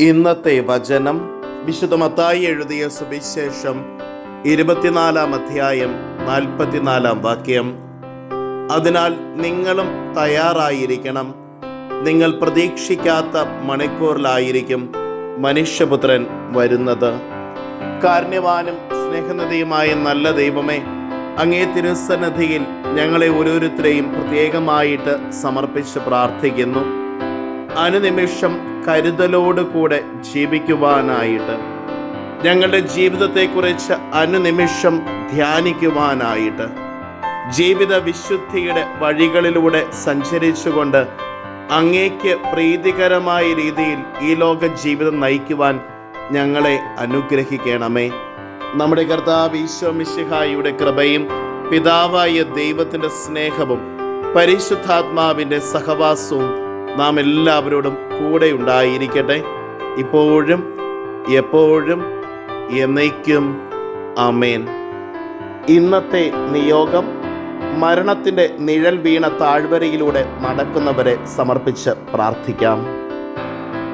ഇന്നത്തെ വചനം വിശുദ്ധ മത്തായി എഴുതിയ സുവിശേഷം ഇരുപത്തിനാലാം അധ്യായം നാൽപ്പത്തിനാലാം വാക്യം. അതിനാൽ നിങ്ങളും തയ്യാറായിരിക്കണം. നിങ്ങൾ പ്രതീക്ഷിക്കാത്ത മണിക്കൂറിലായിരിക്കും മനുഷ്യപുത്രൻ വരുന്നത്. കാരുണ്യവാനും സ്നേഹനിധിയുമായ നല്ല ദൈവമേ അങ്ങേ തിരുസന്നിധിയിൽ ഞങ്ങളെ ഓരോരുത്തരെയും പ്രത്യേകമായിട്ട് സമർപ്പിച്ച് പ്രാർത്ഥിക്കുന്നു. അനുനിമിഷം കരുതലോടുകൂടെ ജീവിക്കുവാനായിട്ട്. ഞങ്ങളുടെ ജീവിതത്തെക്കുറിച്ച് അനുനിമിഷം ധ്യാനിക്കുവാനായിട്ട്. ജീവിത വിശുദ്ധിയുടെ വഴികളിലൂടെ സഞ്ചരിച്ചുകൊണ്ട് അങ്ങേക്ക് പ്രീതികരമായ രീതിയിൽ ഈ ലോക ജീവിതം നയിക്കുവാൻ ഞങ്ങളെ അനുഗ്രഹിക്കണമേ. നമ്മുടെ കർത്താവ് ഈശോ മിശിഹായിയുടെ കൃപയും പിതാവായ ദൈവത്തിന്റെ സ്നേഹവും പരിശുദ്ധാത്മാവിന്റെ സഹവാസവും നാം എല്ലാവരോടും കൂടെ ഉണ്ടായിരിക്കട്ടെ. ഇപ്പോഴും എപ്പോഴും എന്നേക്കും. അമേൻ ഇന്നത്തെ നിയോഗം മരണത്തിന്റെ നിഴൽ വീണ താഴ്വരയിലൂടെ നടക്കുന്നവരെ സമർപ്പിച്ച് പ്രാർത്ഥിക്കാം.